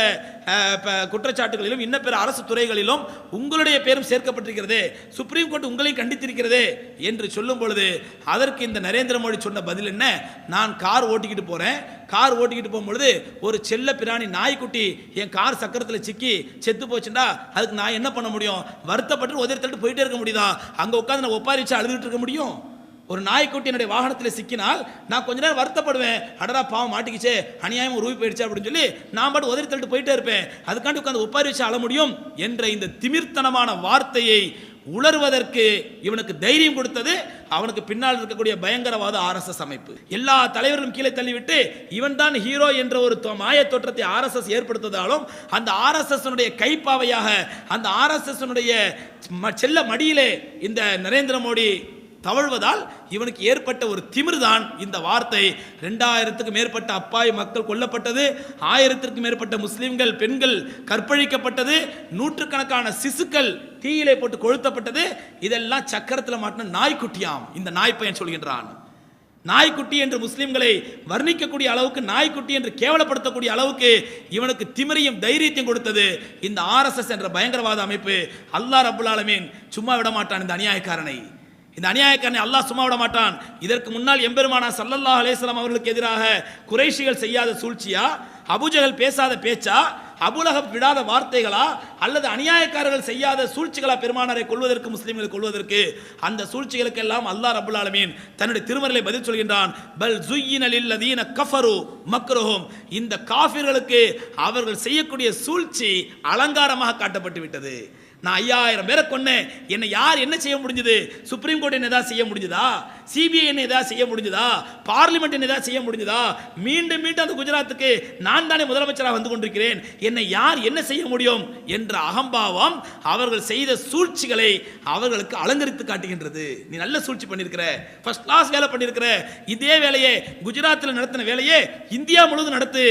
குற்றச்சாட்டுகளிலும் இன்ன பிற அரசு துறைகளிலும் உங்களுடைய பேரும் சேர்க்கப்பட்டிருக்கிறது. சுப்ரீம் கோர்ட் உங்களையும் கண்டித்திருக்கிறது என்று சொல்லும் பொழுது அதற்கு இந்த நரேந்திர மோடி சொன்ன பதில் என்ன? நான் கார் ஓட்டிக்கிட்டு போறேன். கார் ஓட்டிக்கிட்டு போகும்பொழுது ஒரு செல்ல பிராணி நாய்க்குட்டி என் கார் சக்கரத்தில் சிக்கி செத்து போச்சுண்டா அதுக்கு நான் என்ன பண்ண முடியும்? வருத்தப்பட்டு உதறி போயிட்டே இருக்க முடியுதா? அங்கே உட்காந்து நான் ஒப்பாரி வச்சு அழுதுகிட்டு இருக்க முடியும்? ஒரு நாய்க்குட்டி என்னுடைய வாகனத்தில் சிக்கினால் நான் கொஞ்ச நேரம் வருத்தப்படுவேன். அடடா பாவம் மாட்டிக்கிச்சே. அநியாயம் ரூபி போயிடுச்சு அப்படின்னு சொல்லி நான் பாட்டு உதறி தள்ளிட்டு போயிட்டே இருப்பேன். அதுக்காண்டி உட்காந்து ஒப்பாரி வச்சு அழ முடியும் என்ற இந்த திமிர்த்தனமான வார்த்தையை உணர்வதற்கு இவனுக்கு தைரியம் கொடுத்தது அவனுக்கு பின்னால் இருக்கக்கூடிய பயங்கரவாத ஆர்எஸ்எஸ் அமைப்பு. எல்லா தலைவர்களும் கீழே தள்ளிவிட்டு இவன் தான் ஹீரோ என்ற ஒரு தோ- மாய தோற்றத்தை ஆர்எஸ்எஸ் ஏற்படுத்துவதாலும் அந்த ஆர்எஸ்எஸ் கைப்பாவையாக அந்த ஆர்எஸ்எஸ் செல்ல மடியிலே இந்த நரேந்திர மோடி தவழ்வதால் இவனுக்கு ஏற்பட்ட ஒரு திமிர்தான் இந்த வார்த்தை. ரெண்டாயிரத்துக்கு மேற்பட்ட அப்பாவி மக்கள் கொல்லப்பட்டது ஆயிரத்திற்கும் மேற்பட்ட முஸ்லிம்கள் பெண்கள் கற்பழிக்கப்பட்டது நூற்றுக்கணக்கான சிசுக்கள் தீயிலே போட்டு கொளுத்தப்பட்டது. இதெல்லாம் சக்கரத்தில் மாட்டின நாய்க்குட்டியாம் இந்த நாய்ப்பையன் சொல்கின்றான். நாய்க்குட்டி என்று முஸ்லிம்களை வர்ணிக்கக்கூடிய அளவுக்கு நாய்க்குட்டி என்று கேவலப்படுத்தக்கூடிய அளவுக்கு இவனுக்கு திமிரையும் தைரியத்தையும் கொடுத்தது. இந்த ஆர்எஸ்எஸ் என்ற பயங்கரவாத அமைப்பு அல்லாஹ் ரபுல் சும்மா விடமாட்டான் இந்த அநியாயக்காரனை. இந்த அநியாயக்காரனை அல்லாஹ் சும்மா விட மாட்டான். இதற்கு முன்னால் எம்பெருமானா சல்லல்லா அலேஸ்லாம் அவர்களுக்கு எதிராக குறைஷிகள் செய்யாத சூழ்ச்சியா? அபுஜகல் பேசாத பேச்சா? அபுலகப் விடாத வார்த்தைகளா? அல்லது அநியாயக்காரர்கள் செய்யாத சூழ்ச்சிகளா பெருமானாரை கொள்வதற்கு முஸ்லீம்களை கொள்வதற்கு அந்த சூழ்ச்சிகளுக்கெல்லாம் அல்லாஹ் ரபுல் ஆலமீன் தன்னுடைய திருமறையை பதில் சொல்கின்றான். பல் ஜுய்யின கஃபரு மக்ருஹும். இந்த காஃபிர்களுக்கு அவர்கள் செய்யக்கூடிய சூழ்ச்சி அலங்காரமாக காட்டப்பட்டு விட்டது நான் ஐயாயிரம் பேரை கொன்னேன். என்னை யார் என்ன செய்ய முடிஞ்சது? சுப்ரீம் கோர்ட் என்ன ஏதாவது செய்ய முடிஞ்சதா? சிபிஐ என்ன ஏதாவது செய்ய முடிஞ்சதா? பார்லிமெண்ட் என்ன ஏதாவது செய்ய முடிஞ்சதா? மீண்டும் மீண்டும் அந்த குஜராத்துக்கு நான் தானே முதலமைச்சராக வந்து கொண்டிருக்கிறேன். என்னை யார் என்ன செய்ய முடியும் என்ற அகம்பாவம் அவர்கள் செய்த சூழ்ச்சிகளை அவர்களுக்கு அலங்கரித்து காட்டுகின்றது. நீ நல்ல சூழ்ச்சி பண்ணியிருக்கிற. ஃபர்ஸ்ட் கிளாஸ் வேலை பண்ணியிருக்கிற. இதே வேலையை குஜராத்தில் நடத்தின வேலையே இந்தியா முழுவதும் நடத்து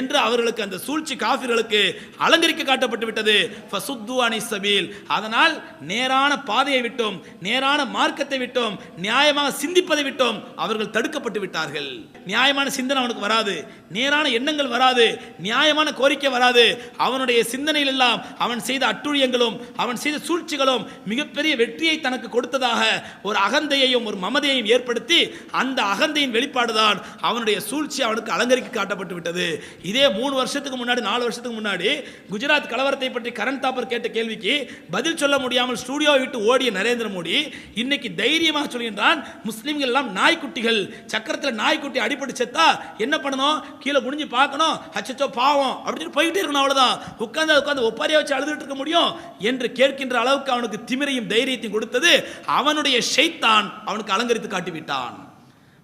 என்று அவர்களுக்கு அந்த சூழ்ச்சி காஃபிர்களுக்கு அலங்கரிக்க காட்டப்பட்டு விட்டது. ஃபசுத்து அனி சபீல் அதனால் நேரான பாதையை விட்டோம். நேரான மார்க்கத்தை விட்டோம். நியாயமாக சிந்திப்பதை விட்டோம். அவர்கள் தடுக்கப்பட்டு விட்டார்கள். நியாயமான சிந்தனை அவனுக்கு வராது. நேரான எண்ணங்கள் வராது. நியாயமான கோரிக்கை வராது. அவனுடைய சிந்தனையில் எல்லாம் அவன் செய்த அட்டுழியங்களும் அவன் செய்த சூழ்ச்சிகளும் மிகப்பெரிய வெற்றியை தனக்கு கொடுத்ததாக ஒரு அகந்தையையும் ஒரு மமதையையும் ஏற்படுத்தி அந்த அகந்தையின் வெளிப்பாடுதான் அவனுடைய சூழ்ச்சி அவனுக்கு அலங்கரிக்க காட்டப்பட்டு விட்டது. இதே மூணு வருஷத்துக்கு முன்னாடி நாலு வருஷத்துக்கு முன்னாடி குஜராத் கலவரத்தை பற்றி கரண் தாப்பர் கேட்ட கேள்விக்கு பதில் சொல்ல முடியாமல் ஸ்டூடியோவை விட்டு ஓடிய நரேந்திர மோடி இன்னைக்கு தைரியமாக சொல்கின்றான் முஸ்லீம்கள் எல்லாம் நாய்க்குட்டிகள். சக்கரத்தில் நாய்க்குட்டி அடிபட்டு செத்தா என்ன பண்ணணும்? கீழே குனிஞ்சு பார்க்கணும். அச்சச்சோ பாவம் அப்படின்னு போய்கிட்டே இருக்கணும் அவ்வளோதான் உட்காந்து உட்காந்து ஒப்பாரியா வச்சு அழுதுட்டு இருக்க முடியும் என்று கேட்கின்ற அளவுக்கு அவனுக்கு திமிரையும் தைரியத்தையும் கொடுத்தது அவனுடைய ஷைத்தான் அவனுக்கு அலங்கரித்து காட்டிவிட்டான்.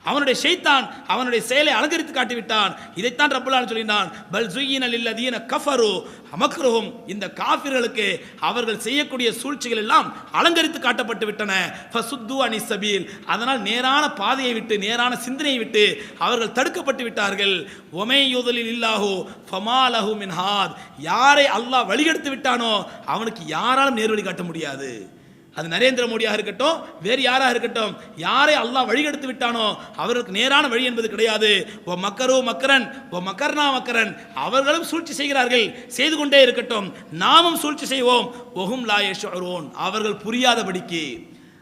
அவனுடைய ஷைத்தான் அவனுடைய செயலை அலங்கரித்து காட்டிவிட்டான். இதைத்தான் ரப்புல்லான் சொல்லினான் பல் சுயினல் இல்லதீன கஃபரு. அமக்ரஹும் இந்த காஃபிர்களுக்கு அவர்கள் செய்யக்கூடிய சூழ்ச்சிகள் எல்லாம் அலங்கரித்து காட்டப்பட்டு விட்டன. ஃபசுத்து அனி சபீல். அதனால் நேரான பாதையை விட்டு நேரான சிந்தனையை விட்டு அவர்கள் தடுக்கப்பட்டு விட்டார்கள். ஒமே யூதலில் இல்லாஹோ ஃபமாலஹு மின் ஹாத் யாரை அல்லாஹ் வழிகெடுத்து விட்டானோ அவனுக்கு யாராலும் நேர்வழி காட்ட முடியாது. அது நரேந்திர மோடியாக இருக்கட்டும் வேறு யாராக இருக்கட்டும் யாரை அல்லாஹ் வழிகெடுத்து விட்டானோ அவர்களுக்கு நேரான வழி என்பது கிடையாது. ஓ மக்கரோ மக்கரன் ஓ மக்கர்னா மக்கரன். அவர்களும் சூழ்ச்சி செய்கிறார்கள் செய்து கொண்டே இருக்கட்டும். நாமும் சூழ்ச்சி செய்வோம். ஒஹும் லாயேஷ் அவர்கள் புரியாதபடிக்கு.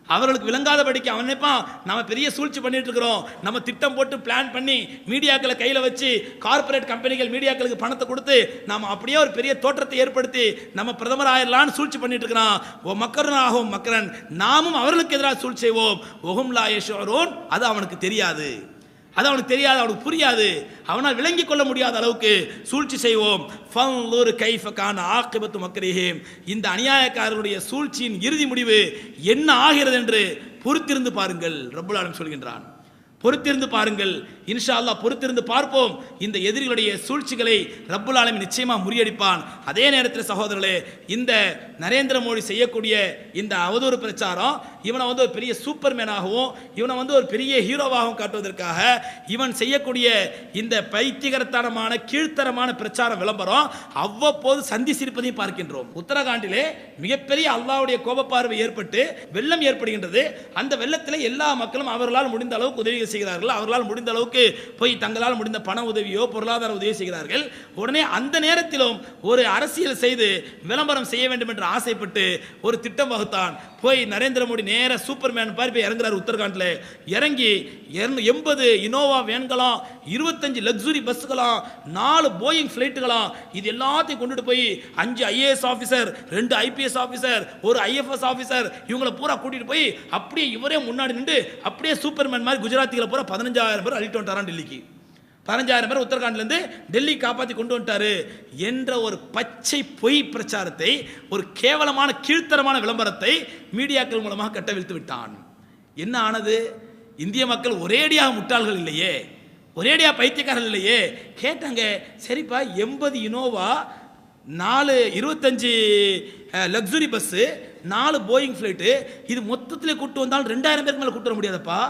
அவர்களுக்கு விளங்காதபடிக்கு அவன் நினைப்பான் நம்ம பெரிய சூழ்ச்சி பண்ணிட்டு இருக்கிறோம் நம்ம திட்டம் போட்டு பிளான் பண்ணி மீடியாக்களை கையில் வச்சு கார்ப்பரேட் கம்பெனிகள் மீடியாக்களுக்கு பணத்தை கொடுத்து நாம் அப்படியே ஒரு பெரிய தோற்றத்தை ஏற்படுத்தி நம்ம பிரதமர் ஆயிரலான்னு சூழ்ச்சி பண்ணிட்டு இருக்கிறான் ஓ மக்கரன் ஆகும் மக்கரன். நாமும் அவர்களுக்கு எதிராக சூழ்ச்சி செய்வோம். ஒஹும் லாயேஸ்வரோன் அது அவனுக்கு தெரியாது. அது அவனுக்கு தெரியாது அவனுக்கு புரியாது. அவனால் விளங்கிக் கொள்ள முடியாத அளவுக்கு சூழ்ச்சி செய்வோம். ஃபன்லுர் கைஃபக்கான ஆக்கிபத்து மக்கரிஹேம் இந்த அநியாயக்காரருடைய சூழ்ச்சியின் இறுதி முடிவு என்ன ஆகிறது என்று பொறுத்திருந்து பாருங்கள். ரப்புல் சொல்கின்றான். பொறுத்திருந்து பாருங்கள். இன்ஷா அல்லாஹ் பொறுத்திருந்து பார்ப்போம். இந்த எதிரிகளுடைய சூழ்ச்சிகளை ரப்புல் ஆலமி நிச்சயமாக முறியடிப்பான். அதே நேரத்தில் சகோதரர்களே இந்த நரேந்திர மோடி செய்யக்கூடிய இந்த அவதூறு பிரச்சாரம் இவனை வந்து ஒரு பெரிய சூப்பர்மேனாகவும் இவனை வந்து ஒரு பெரிய ஹீரோவாகவும் காட்டுவதற்காக இவன் செய்யக்கூடிய இந்த பைத்தியகரத்தனமான கீழ்த்தரமான பிரச்சார விளம்பரம் அவ்வப்போது சந்தி சிரிப்பதையும் பார்க்கின்றோம். உத்தரகாண்டிலே மிகப்பெரிய அல்லாஹ்வுடைய கோபப்பார்வை ஏற்பட்டு வெள்ளம் ஏற்படுகின்றது. அந்த வெள்ளத்தில் எல்லா மக்களும் அவர்களால் முடிந்த அளவுக்கு உதவிகள் செய்கிறார்கள். அவர்களால் முடிந்த அளவுக்கு அளவுக்கு போய் தங்களால் முடிந்த பண உதவியோ பொருளாதார உதவியோ செய்கிறார்கள். உடனே அந்த நேரத்திலும் ஒரு அரசியல் செய்து விளம்பரம் செய்ய வேண்டும் என்று ஆசைப்பட்டு ஒரு திட்டம் வகுத்தான். போய் நரேந்திர மோடி நேர சூப்பர்மேன் மாதிரி போய் இறங்குறாரு உத்தரகாண்டில். இறங்கி எண்பது இனோவா வேன்களாம் இருபத்தஞ்சு லக்ஸுரி பஸ்ஸுகளாம் நாலு போயிங் ஃப்ளைட்டுகளாம் இது எல்லாத்தையும் கொண்டுட்டு போய் அஞ்சு ஐஏஎஸ் ஆஃபீஸர் ரெண்டு ஐபிஎஸ் ஆஃபீஸர் ஒரு ஐஎஃப்எஸ் ஆஃபீஸர் இவங்களை பூரா கூட்டிட்டு போய் அப்படியே இவரே முன்னாடி நின்று அப்படியே சூப்பர்மேன் மாதிரி குஜராத்திகளை பூரா பதினஞ்சாயிரம் பேர் அழிட்டு வந்துட்டாராம் டெல்லிக்கு. பதினஞ்சாயிரம் பேர் உத்தரகாண்ட்லேருந்து டெல்லி காப்பாற்றி கொண்டு வந்துட்டாரு என்ற ஒரு பச்சை பொய் பிரச்சாரத்தை ஒரு கேவலமான கீழ்த்தரமான விளம்பரத்தை மீடியாக்கள் மூலமாக கட்டவிழ்த்து விட்டான். என்ன ஆனது? இந்திய மக்கள் ஒரேடியாக முட்டாள்கள் இல்லையே. ஒரேடியாக பைத்தியக்காரர்கள் இல்லையே. கேட்டாங்க சரிப்பா எண்பது இனோவா நாலு இருபத்தஞ்சு லக்ஸுரி பஸ்ஸு நாலு போயிங் ஃப்ளைட்டு இது மொத்தத்தில் கூட்டு வந்தாலும் ரெண்டாயிரம் பேருக்கு மேலே கூட்டு வர முடியாதப்பா?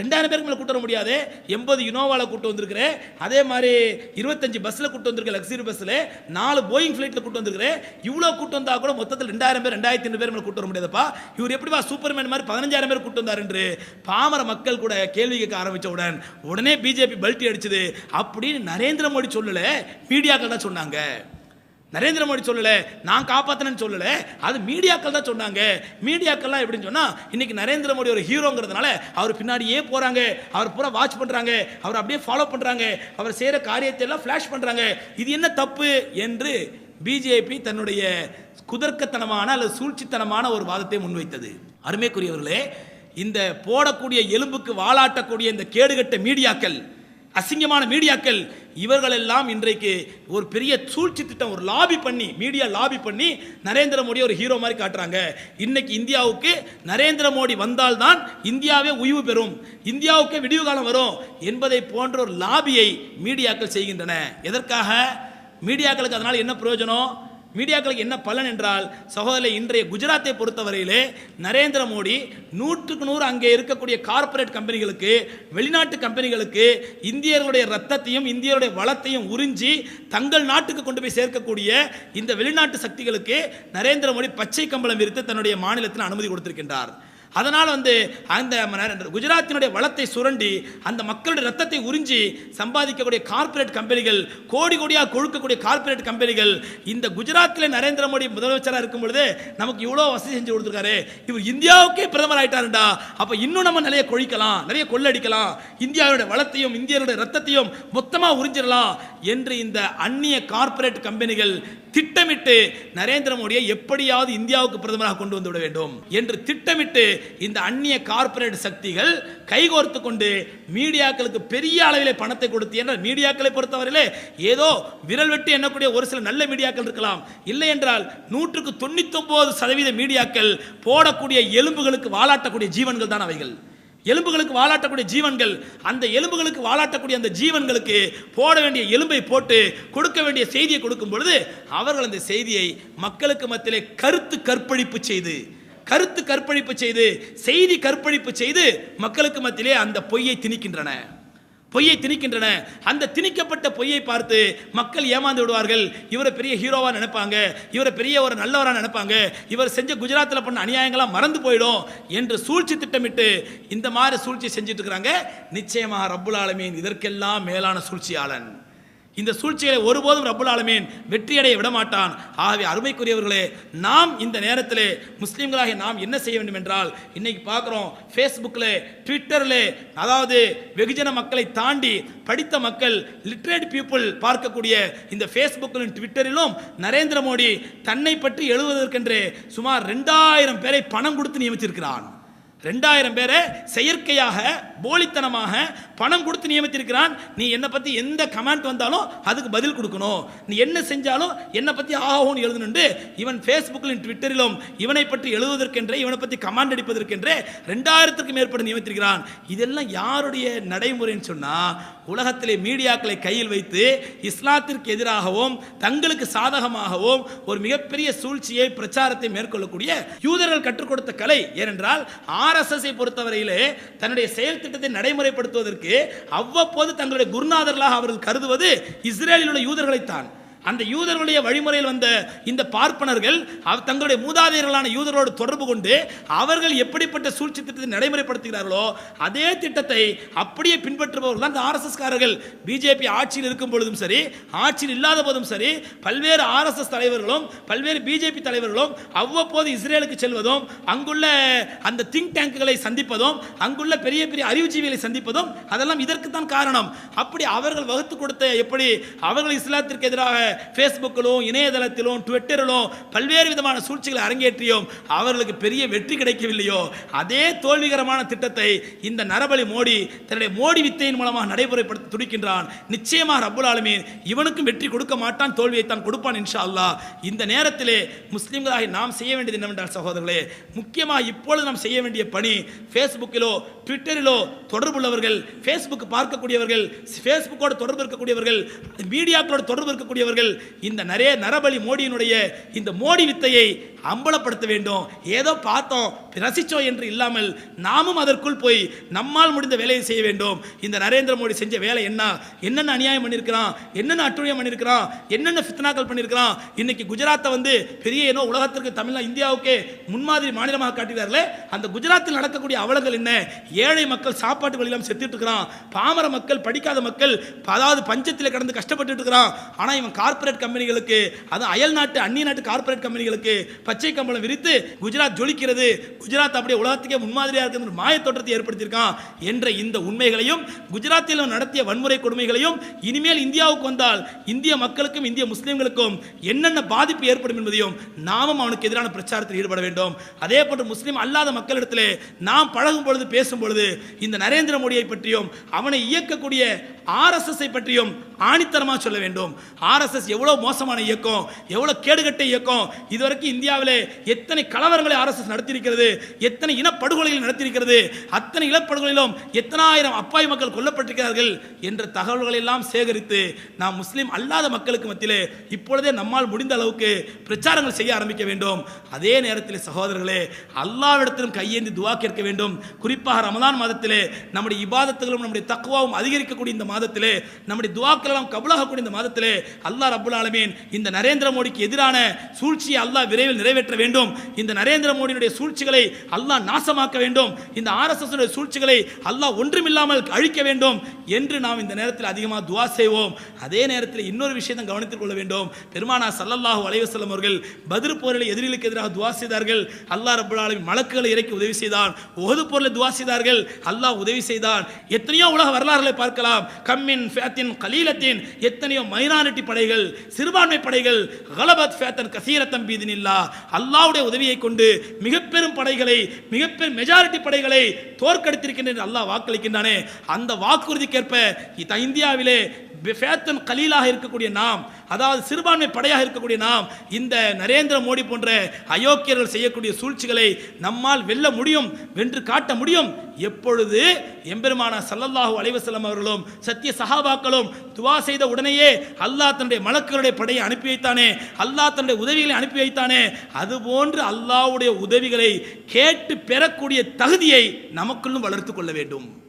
ரெண்டாயிரம் பேருக்கு மேலே கூட்டு வர முடியாது. எண்பது இனோவாவில் கூட்டு வந்திருக்கிறேன் அதே மாதிரி இருபத்தஞ்சு பஸ்ஸில் கூட்டு வந்திருக்கேன் லக்ஸரி பஸ்ஸில் நாலு போயிங் ஃப்ளைட்டில் கூட்டு வந்திருக்கிறேன் இவ்வளோ கூட்டு வந்தால் கூட மொத்தத்தில் ரெண்டாயிரம் பேர் ரெண்டாயிரத்தி ஐநூறு பேர் மேலே கூட்டு வர முடியாதுப்பா. இவர் எப்படிப்பா சூப்பர்மேன் மாதிரி பதினஞ்சாயிரம் பேர் கூட்டு வந்தார் என்று பாமர மக்கள் கூட கேள்வி கேட்க ஆரம்பித்தவுடன் உடனே பிஜேபி பல்ட்டி அடிச்சது. அப்படின்னு நரேந்திர மோடி சொல்லலை மீடியாக்கள் தான் சொன்னாங்க. நரேந்திர மோடி சொல்லலை நான் காப்பாற்றினேன்னு சொல்லலை. அது மீடியாக்கள் தான் சொன்னாங்க. மீடியாக்கள்லாம் எப்படின்னு சொன்னால் இன்றைக்கி நரேந்திர மோடி ஒரு ஹீரோங்கிறதுனால அவர் பின்னாடியே போகிறாங்க அவர் பூரா வாட்ச் பண்ணுறாங்க அவர் அப்படியே ஃபாலோ பண்ணுறாங்க அவர் செய்கிற காரியத்தை எல்லாம் பண்ணுறாங்க இது என்ன தப்பு என்று பிஜேபி தன்னுடைய குதர்க்கத்தனமான அல்லது சூழ்ச்சித்தனமான ஒரு வாதத்தை முன்வைத்தது. அருமைக்குரியவர்களே இந்த போடக்கூடிய எலும்புக்கு வாளாட்டக்கூடிய இந்த கேடுகட்ட மீடியாக்கள் அசிங்கமான மீடியாக்கள் இவர்கள் எல்லாம் இன்றைக்கு ஒரு பெரிய சூழ்ச்சி திட்டம் ஒரு லாபி பண்ணி மீடியா லாபி பண்ணி நரேந்திர மோடியை ஒரு ஹீரோ மாதிரி காட்டுறாங்க. இன்னைக்கு இந்தியாவுக்கு நரேந்திர மோடி வந்தால்தான் இந்தியாவே உய்வு பெறும். இந்தியாவுக்கு விடிவு காலம் வரும் என்பதை போன்ற ஒரு லாபியை மீடியாக்கள் செய்கின்றன. எதற்காக? மீடியாக்களுக்கு அதனால் என்ன பிரயோஜனம்? மீடியாக்களுக்கு என்ன பலன் என்றால் சகோதரி இன்றைய குஜராத்தை பொறுத்தவரையிலே நரேந்திர மோடி நூற்றுக்கு நூறு அங்கே இருக்கக்கூடிய கார்ப்பரேட் கம்பெனிகளுக்கு வெளிநாட்டு கம்பெனிகளுக்கு இந்தியர்களுடைய ரத்தத்தையும் இந்தியருடைய வளத்தையும் உறிஞ்சி தங்கள் நாட்டுக்கு கொண்டு போய் சேர்க்கக்கூடிய இந்த வெளிநாட்டு சக்திகளுக்கு நரேந்திர மோடி பச்சை கம்பளம் விரித்து தன்னுடைய மாநிலத்தில் அனுமதி கொடுத்திருக்கின்றார். அதனால் வந்து அந்த குஜராத்தினுடைய வளத்தை சுரண்டி அந்த மக்களுடைய ரத்தத்தை உறிஞ்சி சம்பாதிக்கக்கூடிய கார்ப்பரேட் கம்பெனிகள் கோடி கோடியாக கொழுக்கக்கூடிய கார்ப்பரேட் கம்பெனிகள் இந்த குஜராத்தில் நரேந்திர மோடி முதலமைச்சராக இருக்கும் பொழுது நமக்கு இவ்வளோ வசதி செஞ்சு கொடுத்துருக்காரு. இவர் இந்தியாவுக்கே பிரதமர் ஆயிட்டாருண்டா அப்போ இன்னும் நம்ம நிறைய கொழிக்கலாம் நிறைய கொள்ளடிக்கலாம். இந்தியாவுடைய வளத்தையும் இந்தியருடைய ரத்தத்தையும் மொத்தமாக உறிஞ்சிடலாம் என்று இந்த அந்நிய கார்ப்பரேட் கம்பெனிகள் திட்டமிட்டு நரேந்திர மோடியை எப்படியாவது இந்தியாவுக்கு பிரதமராக கொண்டு வந்துவிட வேண்டும் என்று திட்டமிட்டு இந்த அந்நிய கார்ப்பரேட் சக்திகள் கைகோர்த்து கொண்டு மீடியாக்களுக்கு பெரிய அளவிலே பணத்தை கொடுத்து என்ற மீடியாக்களை பொறுத்தவரையிலே ஏதோ விரல் வெட்டி எண்ணக்கூடிய ஒரு சில நல்ல மீடியாக்கள் இருக்கலாம். இல்லை என்றால் நூற்றுக்கு தொண்ணூத்தொம்பது சதவீத மீடியாக்கள் போடக்கூடிய எலும்புகளுக்கு வாலாட்டக்கூடிய ஜீவன்கள் தான் அவைகள். எலும்புகளுக்கு வாலாட்டக்கூடிய ஜீவன்கள் அந்த எலும்புகளுக்கு வாலாட்டக்கூடிய அந்த ஜீவன்களுக்கு போட வேண்டிய எலும்பை போட்டு கொடுக்க வேண்டிய செய்தியை கொடுக்கும் பொழுது அவர்கள் அந்த செய்தியை மக்களுக்கு மத்தியிலே கருத்து கற்பழிப்பு செய்து கருத்து கற்பழிப்பு செய்து செய்தி கற்பழிப்பு செய்து மக்களுக்கு மத்தியிலே அந்த பொய்யை திணிக்கின்றன. பொய்யை திணிக்கின்றன. அந்த திணிக்கப்பட்ட பொய்யை பார்த்து மக்கள் ஏமாந்து விடுவார்கள். இவரை பெரிய ஹீரோவாக நினைப்பாங்க. இவரை பெரிய ஒரு நல்லவராக நினைப்பாங்க. இவர் செஞ்ச குஜராத்தில் பண்ண அநியாயங்களாம் மறந்து போயிடும் என்று சூழ்ச்சி திட்டமிட்டு இந்த மாதிரி சூழ்ச்சி செஞ்சுட்டு இருக்கிறாங்க. நிச்சயமாக ரப்புல் ஆலமீன் இதற்கெல்லாம் மேலான சூழ்ச்சியாளன். இந்த சூழ்ச்சிகளை ஒருபோதும் ரப்புல் ஆலமீன் வெற்றியடைய விடமாட்டான். ஆகவே அருமைக்குரியவர்களே நாம் இந்த நேரத்தில் முஸ்லீம்களாக நாம் என்ன செய்ய வேண்டும் என்றால் இன்னைக்கு பார்க்குறோம் ஃபேஸ்புக்கில் ட்விட்டரில் அதாவது வெகுஜன மக்களை தாண்டி படித்த மக்கள் லிட்ரேட் பீப்புள் பார்க்கக்கூடிய இந்த ஃபேஸ்புக்கிலும் ட்விட்டரிலும் நரேந்திர மோடி தன்னை பற்றி எழுதுவதற்கென்று சுமார் ரெண்டாயிரம் பேரை பணம் கொடுத்து நியமித்திருக்கிறான். ரெண்டாயிரம் பேரை செயற்கையாக போலித்தனமாக பணம் கொடுத்து நியமித்திருக்கிறான். நீ என்னை பற்றி எந்த கமெண்ட் வந்தாலும் அதுக்கு பதில் கொடுக்கணும். நீ என்ன செஞ்சாலும் என்னை பற்றி ஆகும்னு எழுதணுண்டு இவன் ஃபேஸ்புக்கிலும் ட்விட்டரிலும் இவனை பற்றி எழுதுவதற்கென்றே இவனை பற்றி கமாண்ட் அடிப்பதற்கென்றே ரெண்டாயிரத்துக்கும் மேற்பட்ட நியமித்திருக்கிறான். இதெல்லாம் யாருடைய நடைமுறைன்னு சொன்னால் உலகத்திலே மீடியாக்களை கையில் வைத்து இஸ்லாத்திற்கு எதிராகவும் தங்களுக்கு சாதகமாகவும் ஒரு மிகப்பெரிய சூழ்ச்சியை பிரச்சாரத்தை மேற்கொள்ளக்கூடிய யூதர்கள் கற்றுக் கொடுத்த கலை ஏனென்றால் ஆர்எஸ்எஸ்ஐ பொறுத்தவரையிலே தன்னுடைய செயல் திட்டத்தை நடைமுறைப்படுத்துவதற்கு அவ்வப்போது தங்களுடைய குருநாதர்களாக அவர்கள் கருதுவது இஸ்ரேலில் உள்ள யூதர்களைத்தான். அந்த யூதர்களுடைய வழிமுறையில் வந்த இந்த பார்ப்பனர்கள் அவ- தங்களுடைய மூதாதையர்களான யூதரோடு தொடர்பு கொண்டு அவர்கள் எப்படிப்பட்ட சூழ்ச்சி திட்டத்தை நடைமுறைப்படுத்துகிறார்களோ அதே திட்டத்தை அப்படியே பின்பற்றுபவர்கள் தான் இந்த ஆர்எஸ்எஸ்காரர்கள் பிஜேபி ஆட்சியில் இருக்கும் பொழுதும் சரி ஆட்சியில் இல்லாத போதும் சரி பல்வேறு ஆர்எஸ்எஸ் தலைவர்களும் பல்வேறு பிஜேபி தலைவர்களும் அவ்வப்போது இஸ்ரேலுக்கு செல்வதும் அங்குள்ள அந்த திங்க் டேங்குகளை சந்திப்பதும் அங்குள்ள பெரிய பெரிய அறிவுஜீவிகளை சந்திப்பதும் அதெல்லாம் இதற்கு தான் காரணம். அப்படி அவர்கள் வகுத்து கொடுத்த எப்படி அவர்கள் இஸ்லாத்திற்கு எதிராக ஃபேஸ்புக்கிலும் இணையதளத்திலும் ட்விட்டரிலும் பல்வேறு விதமான சூழ்ச்சிகளை அரங்கேற்றியும் அவர்களுக்கு பெரிய வெற்றி கிடைக்கவில்லையோ அதே தோல்விகரமான திட்டத்தை இந்த நரபலி மோடி தன்னுடைய மோடி வித்தையின் மூலமாக நடைமுறைப்படுத்த துடிக்கின்றான். நிச்சயமாக ரப்புல் ஆலமீன் இவனுக்கும் வெற்றி கொடுக்க மாட்டான் தோல்வியைத்தான் கொடுப்பான் இன்ஷா அல்லா இந்த நேரத்திலே முஸ்லிம்களாகி நாம் செய்ய வேண்டியது என்னவென்றால் சகோதரர்களே முக்கியமாக இப்பொழுது நாம் செய்ய வேண்டிய பணி ஃபேஸ்புக்கிலோ ட்விட்டரிலோ தொடர்புள்ளவர்கள் ஃபேஸ்புக் பார்க்கக்கூடியவர்கள் ஃபேஸ்புக்கோடு தொடர்பு இருக்கக்கூடியவர்கள் மீடியாக்களோடு தொடர்பு இருக்கக்கூடியவர்கள் இந்த நிறைய நரபலி மோடியினுடைய இந்த மோடி வித்தையை அம்பலப்படுத்த வேண்டும். ஏதோ பார்த்தோம் ரசிச்சோம் என்று இல்லாமல் நாமும் அதற்குள் போய் நம்மால் முடிந்த வேலையை செய்ய வேண்டும். இந்த நரேந்திர மோடி செஞ்ச வேலை என்ன? என்னென்ன அநியாயம் பண்ணியிருக்கிறான்? என்னென்ன அட்டுழியம் பண்ணியிருக்கிறான்? என்னென்ன ஃபித்னாக்கள் பண்ணியிருக்கிறான்? இன்னைக்கு குஜராத்தை வந்து பெரிய ஏனோ உலகத்திற்கு தமிழ்நா இந்தியாவுக்கே முன்மாதிரி மாநிலமாக காட்டுகிறார்களே அந்த குஜராத்தில் நடக்கக்கூடிய அவலங்கள் என்ன? ஏழை மக்கள் சாப்பாட்டு வழியிலாம் செத்துட்டு இருக்கிறான். பாமர மக்கள் படிக்காத மக்கள் அதாவது பஞ்சத்தில் கடந்து கஷ்டப்பட்டு இருக்கிறான். ஆனால் இவன் கார்ப்பரேட் கம்பெனிகளுக்கு அது அயல் நாட்டு அந்நிய நாட்டு கார்ப்பரேட் கம்பெனிகளுக்கு பச்சை கம்பளம் விரித்து குஜராத் ஜொலிக்கிறது. குஜராத் அப்படியே உலகத்துக்கே முன்மாதிரியாக இருக்கிற மாய தோற்றத்தை ஏற்படுத்தியிருக்கான் என்ற இந்த உண்மைகளையும் குஜராத்தில் நடத்திய வன்முறை கொடுமைகளையும் இனிமேல் இந்தியாவுக்கு வந்தால் இந்திய மக்களுக்கும் இந்திய முஸ்லீம்களுக்கும் என்னென்ன பாதிப்பு ஏற்படும் என்பதையும் நாமும் அவனுக்கு எதிரான பிரச்சாரத்தில் ஈடுபட வேண்டும். அதே போன்று முஸ்லீம் அல்லாத மக்களிடத்தில் நாம் பழகும் பொழுது பேசும் பொழுது இந்த நரேந்திர மோடியை பற்றியும் அவனை இயக்கக்கூடிய ஆர்எஸ்எஸ்ஐ பற்றியும் ஆணித்தரமாக சொல்ல வேண்டும். ஆர்எஸ்எஸ் ஆர்எஸ்எஸ் எவ்வளோ மோசமான இயக்கம் எவ்வளோ கேடுகட்ட இயக்கம் இதுவரைக்கும் இந்தியாவில் எத்தனை கலவரங்களை ஆர்எஸ்எஸ் நடத்தியிருக்கிறது எத்தனை இனப்படுகொலைகள் நடத்தியிருக்கிறது அத்தனை இனப்படுகொலையிலும் எத்தனாயிரம் அப்பாவி மக்கள் கொல்லப்பட்டிருக்கிறார்கள் என்ற தகவல்களை எல்லாம் சேகரித்து நாம் முஸ்லீம் அல்லாத மக்களுக்கு மத்தியில் இப்பொழுதே நம்மால் முடிந்த அளவுக்கு பிரச்சாரங்கள் செய்ய ஆரம்பிக்க வேண்டும். அதே நேரத்தில் சகோதரர்களே அல்லாவிடத்திலும் கையேந்தி துவா கேட்க வேண்டும். குறிப்பாக ரமதான் மாதத்திலே நம்முடைய இபாதத்துகளும் நம்முடைய தக்குவாவும் அதிகரிக்கக்கூடிய இந்த மாதத்திலே நம்முடைய துவாக்கள் எல்லாம் கபுலாகக்கூடிய இந்த மாதத்திலே அல்லாஹ் ரப்புல் ஆலமீன் இந்த நரேந்திர மோடிக்கு எதிரான சூழ்ச்சியை அல்லாஹ் விரைவில் நிறைவேற்ற வேண்டும். இந்த நரேந்திர மோடியினுடைய சூழ்ச்சிகளை அல்லாஹ் நாசமாக்க வேண்டும். இந்த ஆர்எஸ்எஸ் சூழ்ச்சிகளை அல்லாஹ் ஒன்றுமில்லாமல் அழிக்க வேண்டும் என்று நாம் இந்த நேரத்தில் அதிகமாக துவா செய்வோம். அதே நேரத்தில் இன்னொரு விஷயத்தை கவனித்துக் கொள்ள வேண்டும். பெருமானா சல்லல்லாஹு அலைவசல்லம் அவர்கள் பதில் போரில் எதிரிகளுக்கு எதிராக துவா செய்தார்கள். அல்லாஹ் ரப்புல் ஆலமின் மலக்குகளை இறக்கி உதவி செய்தான். உஹது போரில் துவா செய்தார்கள். அல்லாஹ் உதவி செய்தான். எத்தனையோ உலக வரலாறுகளை பார்க்கலாம். கம்மின் ஃபேத்தின் கலீலத்தின் எத்தனையோ மைனாரிட்டி படைகள் படைகள் சிறுபான்மை படைகள் ஹலபத் ஃபேத்தன் கசீரத்தம் பீதினில்லா. அல்லாவுடைய உதவியை கொண்டு மிகப்பெரும் படைகளை மிகப்பெரும் மெஜாரிட்டி படைகளை தோற்கடித்திருக்கின்றன என்று அல்லாஹ் வாக்களிக்கின்றானே. அந்த வாக்குறுதிக்கேற்ப இந்தியாவிலே ஃபேத்தன் கலீலாக இருக்கக்கூடிய நாம் அதாவது சிறுபான்மை படையாக இருக்கக்கூடிய நாம் இந்த நரேந்திர மோடி போன்ற அயோக்கியர்கள் செய்யக்கூடிய சூழ்ச்சிகளை நம்மால் வெல்ல முடியும் வென்று காட்ட முடியும். எப்பொழுது எம்பெருமான சல்லல்லாஹு அலைவசலம் அவர்களும் சத்திய சஹாபாக்களும் துவா செய்த உடனேயே அல்லாஹ் தன்னுடைய மலக்களுடைய படையை அனுப்பி வைத்தானே அல்லாஹ் தன்னுடைய உதவிகளை அனுப்பி வைத்தானே அதுபோன்று அல்லாஹ்வுடைய உதவிகளை கேட்டு பெறக்கூடிய தகுதியை நமக்குள்ளும் வளர்த்துக் கொள்ள வேண்டும்.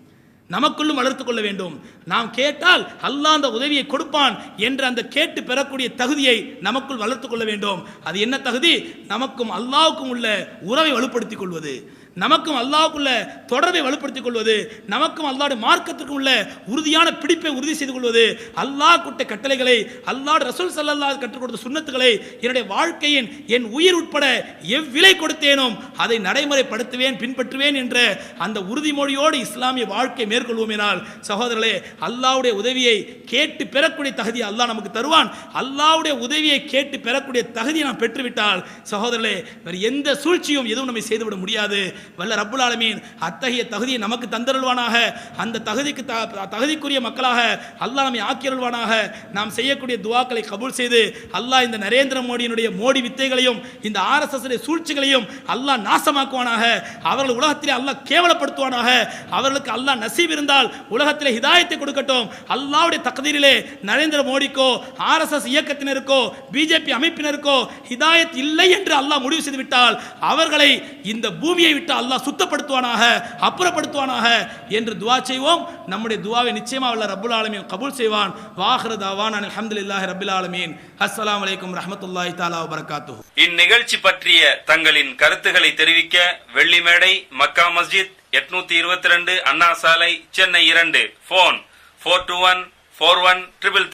நமக்குள்ளும் வளர்த்துக் கொள்ள வேண்டும். நாம் கேட்டால் அல்லாஹ் அந்த உதவியை கொடுப்பான் என்ற அந்த கேட்டு பெறக்கூடிய தகுதியை நமக்குள் வளர்த்துக் கொள்ள வேண்டும். அது என்ன தகுதி? நமக்கும் அல்லாவுக்கும் உள்ள உறவை வலுப்படுத்திக் கொள்வது. நமக்கும் அல்லாவுக்குள்ள தொடர்பை வலுப்படுத்திக் கொள்வது நமக்கும் அல்லாஹ்வுடைய மார்க்கத்திற்கும் உள்ள உறுதியான பிடிப்பை உறுதி செய்து கொள்வது அல்லாஹ் குட்ட கட்டளைகளை அல்லாஹ் ரசூல் சல்லா கற்றுக் கொடுத்த சுண்ணத்துக்களை என்னுடைய வாழ்க்கையின் என் உயிர் உட்பட எவ்விலை கொடுத்தேனோ அதை நடைமுறைப்படுத்துவேன் பின்பற்றுவேன் என்ற அந்த உறுதிமொழியோடு இஸ்லாமிய வாழ்க்கை மேற்கொள்வோமேனால் சகோதரர்களே அல்லாவுடைய உதவியை கேட்டு பெறக்கூடிய தகுதி அல்லாஹ் நமக்கு தருவான். அல்லாவுடைய உதவியை கேட்டு பெறக்கூடிய தகுதியை நாம் பெற்றுவிட்டால் சகோதரர்களே வேறு எந்த சூழ்ச்சியும் எதுவும் நம்மை செய்துவிட முடியாது. வல்ல ரப்புல் ஆலமீன். அத்தகைய தகுதியை நமக்கு தந்தருள்வானாக. அந்த தகுதிக்கு தகுதிக்குரிய மக்களாக அல்லாஹ் நம்மை ஆக்கியருள்வானாக. நாம் செய்யக்கூடிய துவாக்களை கபூல் செய்து அல்லாஹ் இந்த நரேந்திர மோடியினுடைய மோடி வித்தைகளையும் இந்த ஆர்எஸ்எஸ் சூழ்ச்சிகளையும் அல்லாஹ் நாசமாக்குவானாக. அவர்கள் உலகத்திலே அல்லாஹ் கேவலப்படுத்துவானாக. அவர்களுக்கு அல்லாஹ் நசீப் இருந்தால் உலகத்திலே ஹிதாயத்தை கொடுக்கட்டும். அல்லாவுடைய தகுதியிலே நரேந்திர மோடிக்கோ ஆர்எஸ்எஸ் இயக்கத்தினருக்கோ பிஜேபி அமைப்பினருக்கோ ஹிதாயத் இல்லை என்று அல்லாஹ் முடிவு செய்துவிட்டால் அவர்களை இந்த பூமியை விட்டு அல்லாஹ் சுத்தப்படுத்துவானாக அப்புறப்படுத்துவானாக என்று துவா செய்வோம். நம்முடைய துவாவை நிச்சயமாக உள்ள ரபுல் ஆலமீன் கபூல் செய்வான். வாஹிர தாவான் அல்ஹம்துலில்லாஹி ரபுல் ஆலமீன். அஸ்லாம் அலைக்கும் ரஹமத்துல்லாஹி தாலா வரகாத்து இந்நிகழ்ச்சி பற்றிய தங்களின் கருத்துக்களை தெரிவிக்க வெள்ளிமேடை மக்கா மஸ்ஜித் எட்நூத்தி இருபத்தி ரெண்டு அண்ணா சாலை சென்னை இரண்டு. Phone four two one four one triple